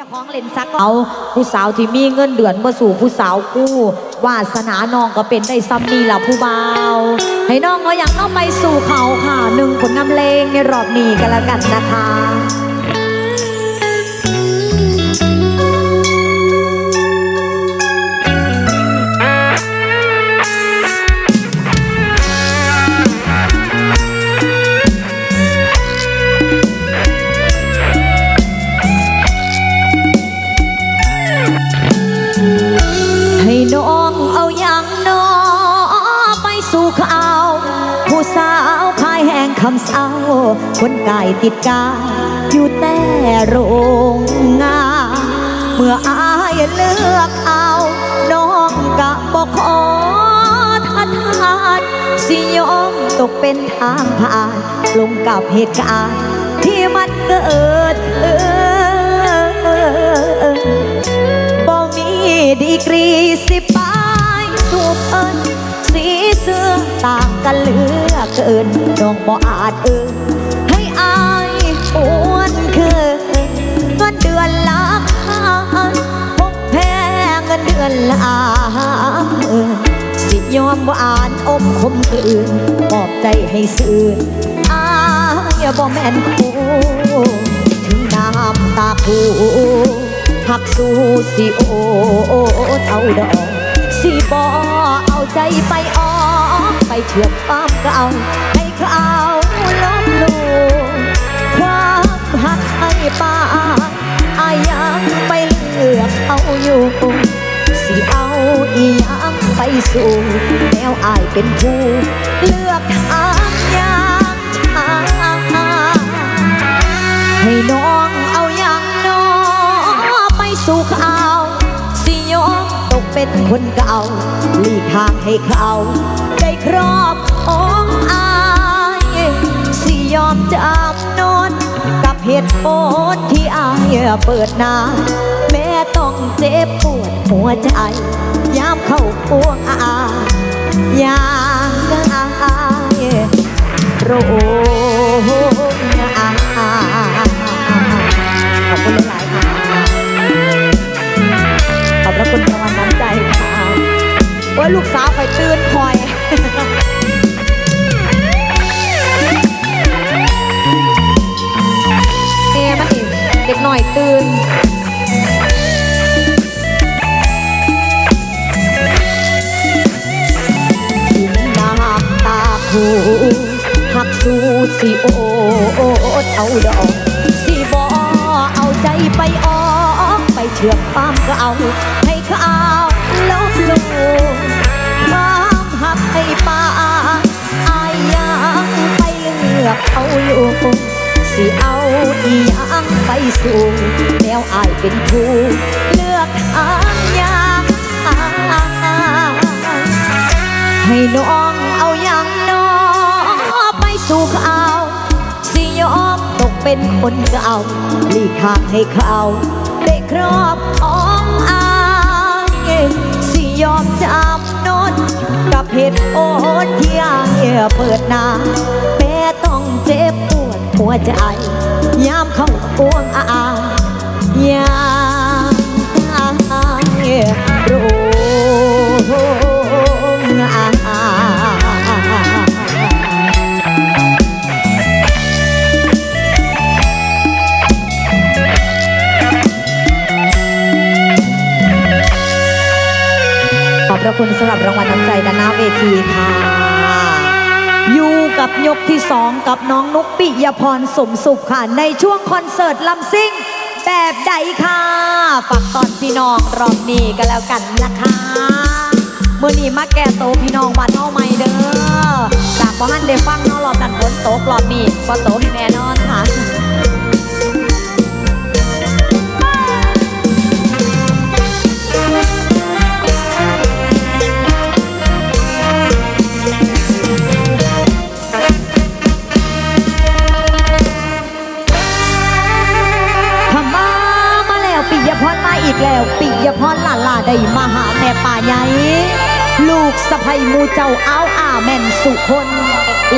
จ้าของเลนซักเอาผู้สาวที่มีเงินเดือนมาสู่ผู้สาวกู้วาสนาน้องก็เป็นได้ซ้ำนี่ล่ะผู้เบาให้น้องเอาอย่างน้องไปสู่เขาค่ะหนึ่งผลงานเพลงในรอบนี้กันแล้วกันนะคะ คนกายติดกาอยู่แต่โรงงาน เมื่ออายเลือกเอาน้องกะบอกขอทัดทานสิยอมตกเป็นทางผ่าน ลงกับเหตุการณ์ที่มันเกิดบ่มีดีกรีสิปายสูบเอิญสีเสื้อต่างกันเหลือเกินน้องบ่อาจเอิ งินอนละหมื่นสิยอมบ่อ่านอมคมคืนมอบใจให้สื่นอาอย่าบ่แม่นคูถึงน้ำตาคูหักสู้สิโอเอาดอกสิบอเอาใจไปอ้อไปเถื่อนความเก่าให้เขาลบลูความหักให้ป้าอายังไปเลือกเอาอยู่ สิเอาอีหยังไปสู่แนวอายเป็นผู้เลือกทางอย่างช้าให้น้องเอาอย่างน้อไปสู่เขาสิยอมตกเป็นคนเก่าหลีกทางให้เขา ได้ครอบองอายสิยอมจับนนกับเหตุผลที่อายเปิดหน้าแม ต้องเจ็บปวดหัวใจ ยามเข้าพวงอายอยางอายโรงอาขอบคุณหลายๆค่ะ ขอบพระคุณรางวัลน้ำใจค่ะว่าลูกสาวคอยตื่นคอยเอ๊มันเด็กหน่อยตื่นำตาคูหักสู้สิโอดเอาดอกสิบอเอาใจไปออกไปเชือมความก็เก่าให้เขาลบลูความหักให้ป่าอายยังไปเลือกเอาอยู่สิเอาอียังไปสู่แนวอายเป็นผู้เลือกทางยางให้น้องเอาอย่างน้อไป สู่เขาสิยอมตกเป็นคนเก่าหลีกทางให้เขาได้ครอบอ้อมอายสิยอมจับนนกับเหตุผลที่อายเปิดหน้าแต่ต้องเจ็บปวดหัวใจยามเข้าพวงอา ระคุณสำหรับรางวัลน้ำใจด้านหน้าเวทีค่ะ อยู่กับยกที่สองกับน้องนุกปิยพรสมสุขค่ะ ในช่วงคอนเสิร์ตลำซิ่งแบบใดค่ะฝากตอนพี่น้องรอบนี้กันแล้วกันนะคะเมื่อนี้มาแก่โตพี่น้องบ้านเฮาใหม่เด้อจากบ้านเดฟังเนาะรอบนั้นฝนตกรอบนี้ก็โตให้แน่นอนค่ะ มูเจ้าอ้าวอาแม่นสุคน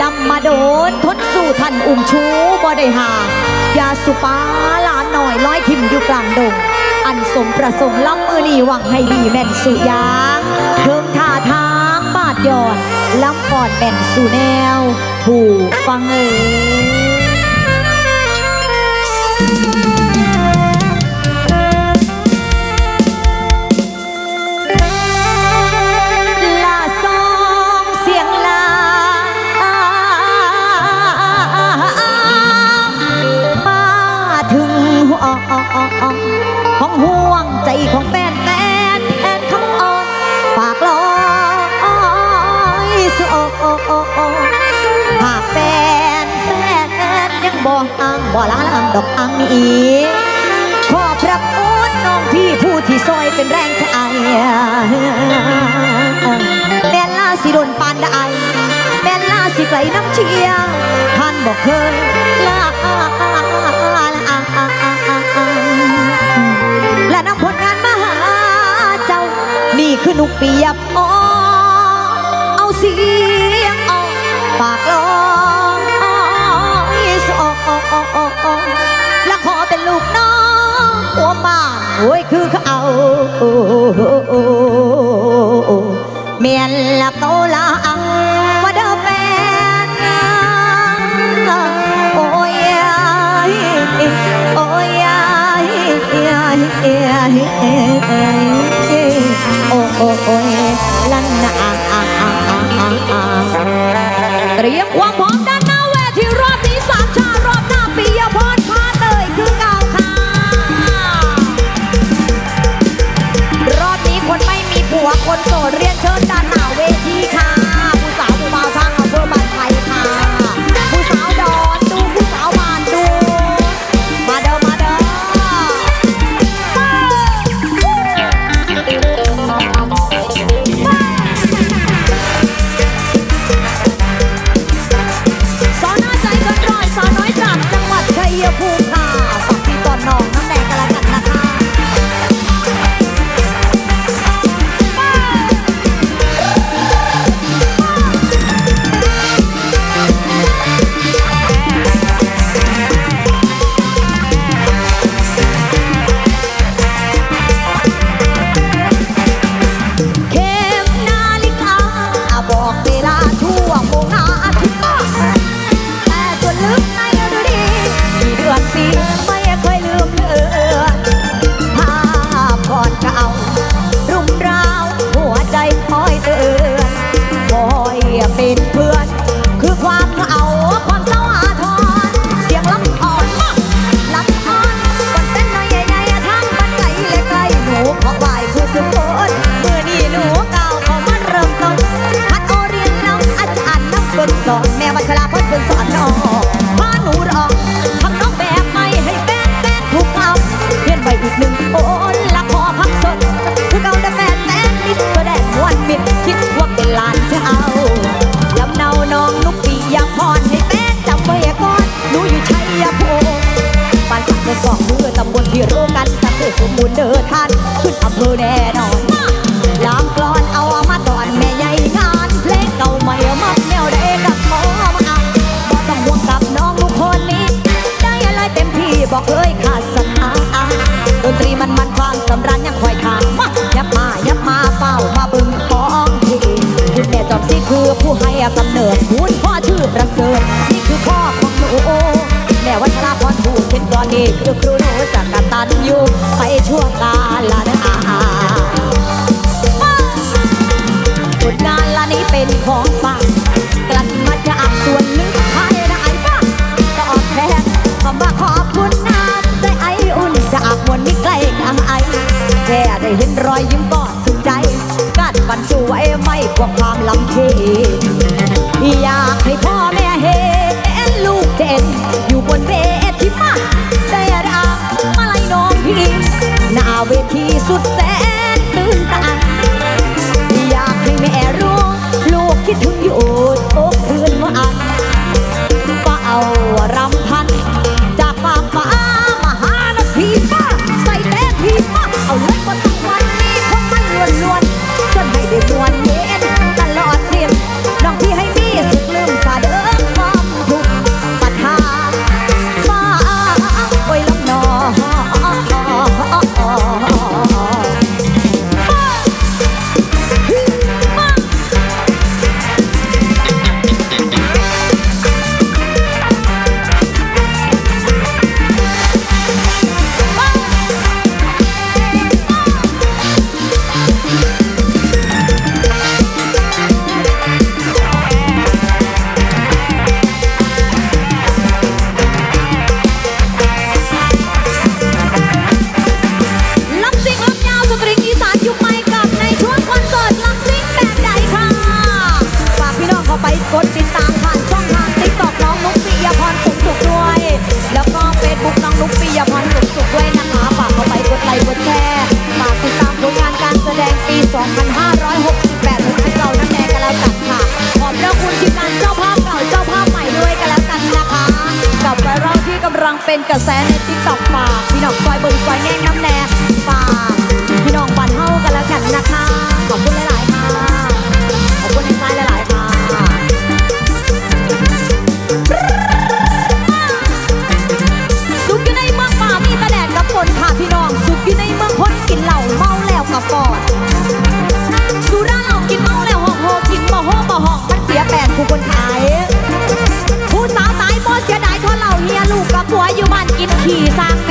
ลำมาโดนทนสู่ท่านอุ้มชูบ่ได้หายาสุปาลานหน่อยร้อยทิมอยู่กลางดง อันสมประสงค์ล้ำมือนีหวังให้ดีแม่นสุยางเพิ่มท่าทางบาดยอดล้ำปอดแม่นสู่แนว ผู้ฟังเอ๋ย เชียร์ท่านบอกเคยลาและนำผลงานมาหาเจ้า นี่คือนุกเปียบอ๋อเอาเสียงออกปากลองสอและขอเป็นลูกน้องหัวบ้าโอ้ยคือเขาเมียนละเกาลัง เตรียมความพร้อมด้าน สักเดินสมบูรณ์เดินทันขึ้นอำเภอแน่นอนล้ามกลอนเอามาตอนแม่ใหญ่งานเพลงเก่าใหม่มักแนวเด็กกับหมอมาอะบ่ต้องห่วงกับน้องลูกคนนี้ ได้อะไรเต็มที่บอกเคยขาดสถานดนตรีมันมันความสำรันยังคอยทางมายับมายับมาเฝ้ามาบึงของพี่คุณแม่จอมซีคือผู้ให้กำเนิดคุณพ่อชื่อประเสริฐนี่คือพ่อของหนูแม่วัชราพรผู้เป็นกรณีคือครู ชั่วกาลนาผลงานละนี้เป็นของฝากกลั่นมาจากส่วนลึกภายในบ้านตอบแทนคำว่าขอบคุณน้ำใจไออุ่นจากมวลมิไกลกลางไอแค่ได้เห็นรอยยิ้มก็สุขใจกัดบรรจุไว้ไม่กว่าความลำเค็อยากให้พ่อ หน้า ที่สร้าง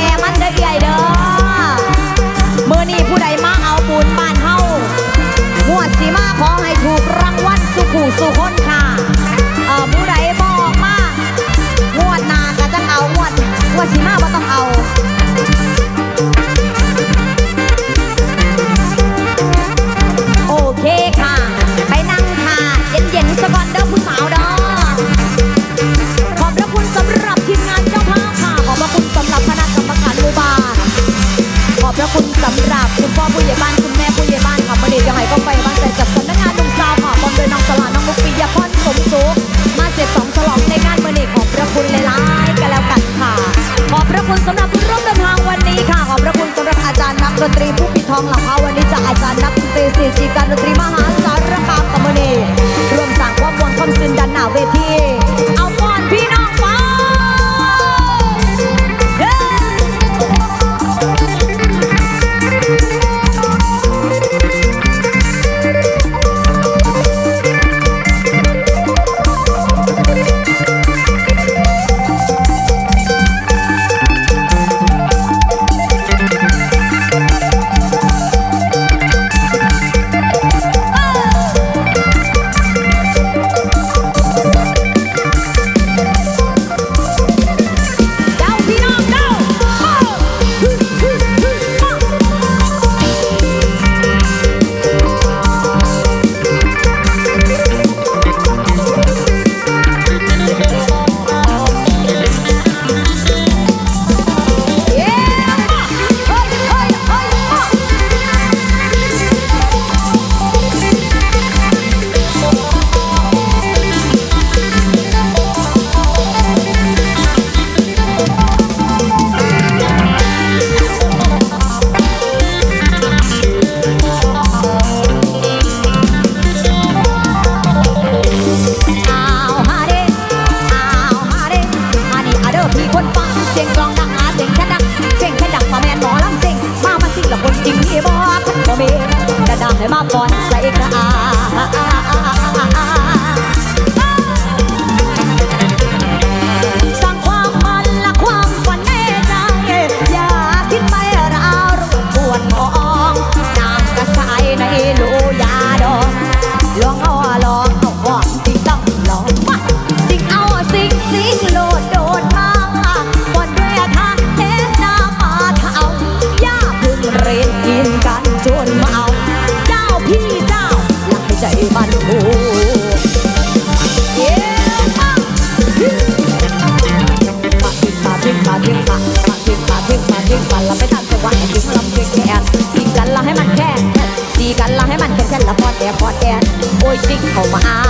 เข้ามา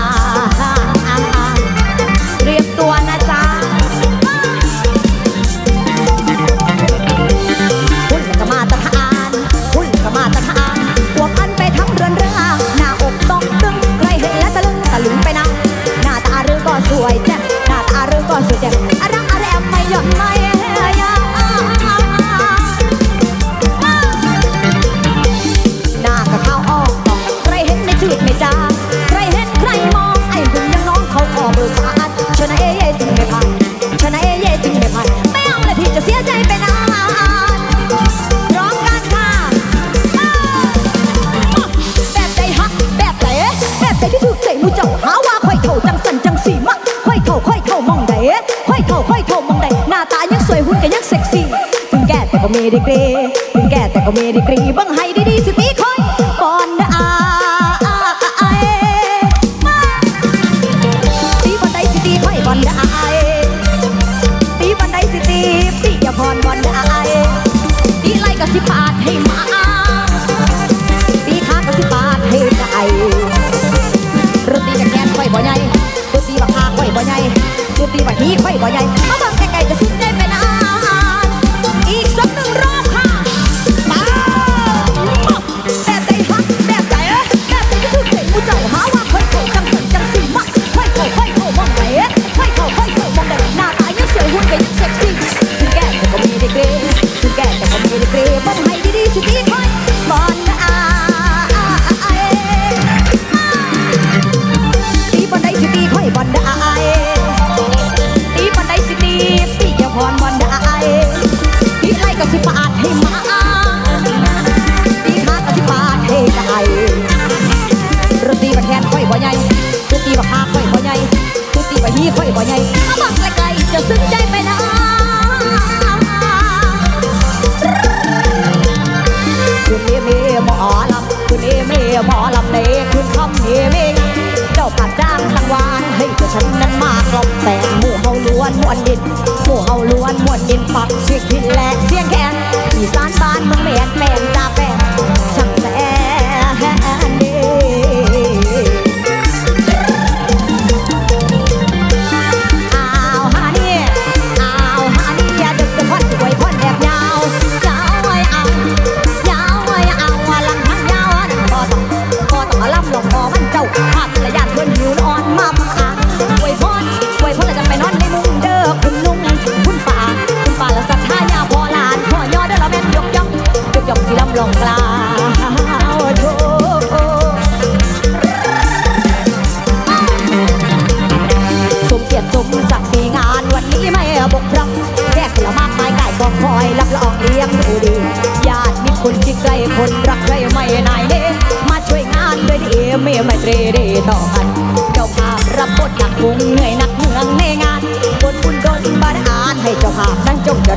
ดีกรีงแก่แต่ก็เวดีกรีบังให้ดีดีสุดนี้ สิบบาทให้มาตีห้ากะสิบบาทให้ได้รถตีบัแทนค่อยบ่ใหญ่รถตีบักฮาค่อยบ่ใหญ่รถตีบัฮีค่อยบ่ใหญ่บักไกลๆจะซึ้งใจไปนะคุณเอเมหมอลำคุณเอเมหมอลำเนคุณคำเอเมเจ้าผัดจ้างตังวานให้เจ้าฉันนั้นมากลอแต่งมัว ล้วนมวนดินผู้เฮาล้วนมวนดินปักชื่อคิดแหลกเสียงแขนอีสานบ้านมึงไม่แอนแมนจาแ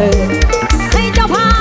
对黑脚扒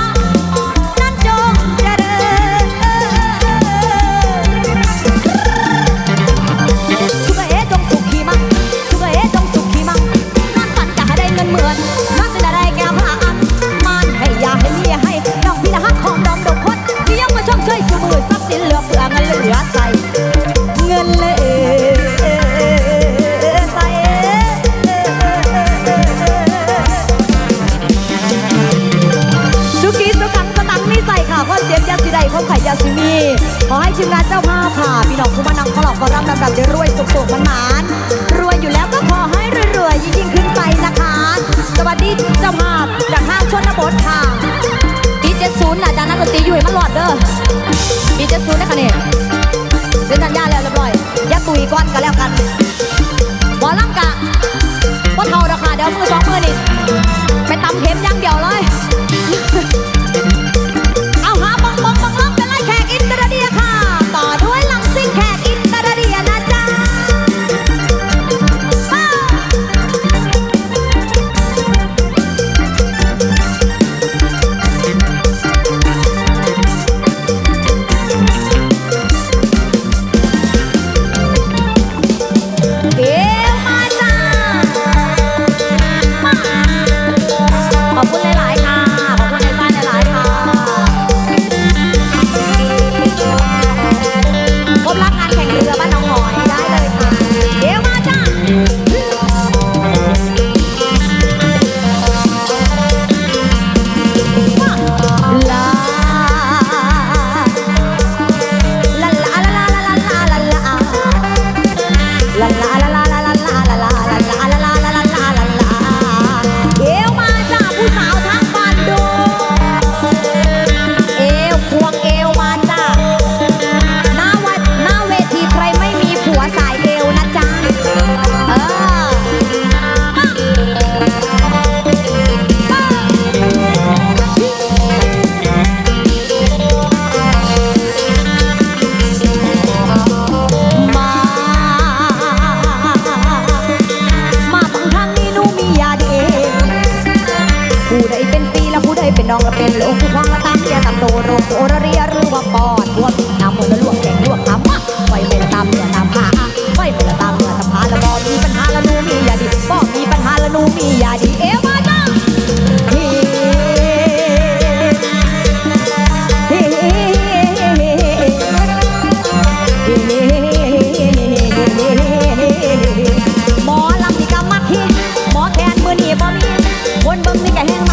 ทีมงานเจ้าภาพค่ะพี่น้องผู้มานังขลอกขอรำดำดำได้รวยสุกสุขมันหมานรวยอยู่แล้วก็ขอให้รวยๆยิ่งขึ้นไปนะคะ สวัสดีเจ้าภาพจากห้างชนบทค่ะดีเจ็ดศูนย์อาจารนักดนตรีอยู่ให้มันหลอดเด้อดีเจ็ดศูนย์นะคะเนี่ยเส้นทัญญาแล้วเรียบร้อยย่าตุยก้อนก็แล้วกันบอลลังกา 来。来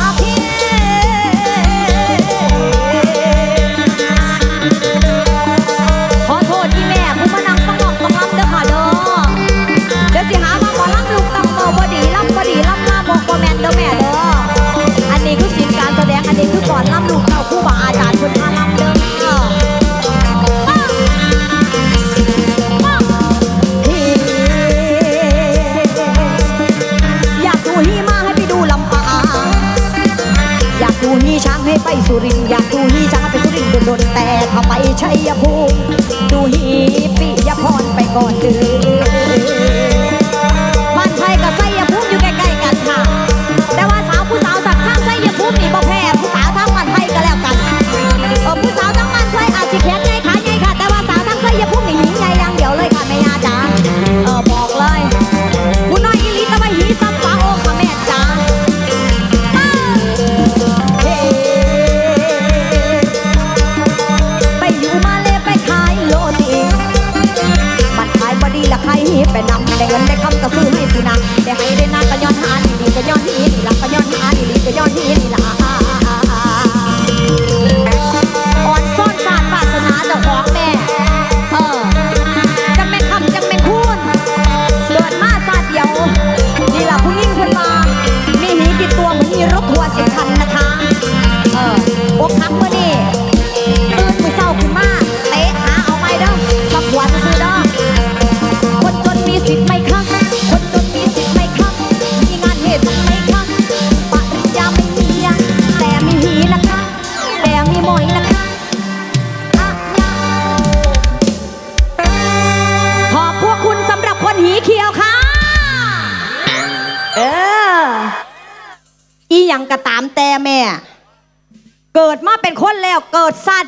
อกเฮีย รินอยากดูฮีจังเป็นสุรินโดนแต่ทำไมชัยภูมิดูฮีปิยพรไปก่อนเลย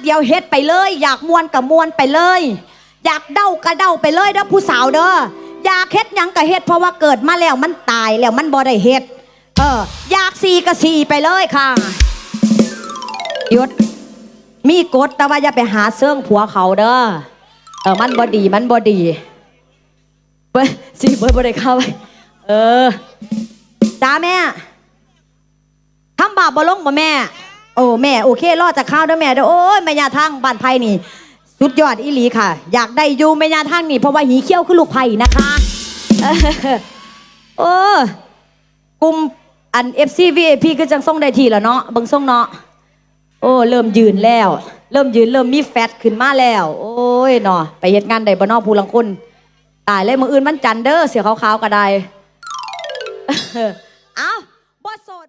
ดซาดเดียวเฮ็ดไปเลย อยากมวนกับมวนไปเลย อยากเด้ากระเด้าไปเลยเด้อผู้สาวเด้ออยากเฮ็ดหยังกะเฮ็ดเพราะว่าเกิดมาแล้วมันตายแล้วมันบ่ได้เฮ็ดเอออยากสีกะสีไปเลยค่ะยุดมีกฎแต่ว่าอย่าไปหาเสื่องผัวเขาเด้อเออมันบ่ดีมันบ่ดีเบ้ยสีเบ้ยบ่ได้เข้าไปเออจ้าแม่ทำบาปบ่ลงบ่แม่ โอ้แม่โอเครอดจากข้าวด้อแม่เด้อโอ้ยแม่ยาทางบ้านไผ่นี่ สุดยอดอีหลีค่ะ อยากได้อยู่แม่ยาทางนี่เพราะว่าหีเขี้ยวคือลูกไผ่นะคะโอ้กลุ่มอัน FC VIP คือจังส่งได้ทีแล้วเนาะบิ่งส่งเนาะโอ้เริ่มยืนแล้ว เริ่มยืนเริ่มมีแฟตขึ้นมาแล้ว โอ้ยเนาะไปเฮ็ดงานได้บ่เนอผู้ลังคนตายเลยมืออื่นมันจันเด้อเสือขาวๆก็ได้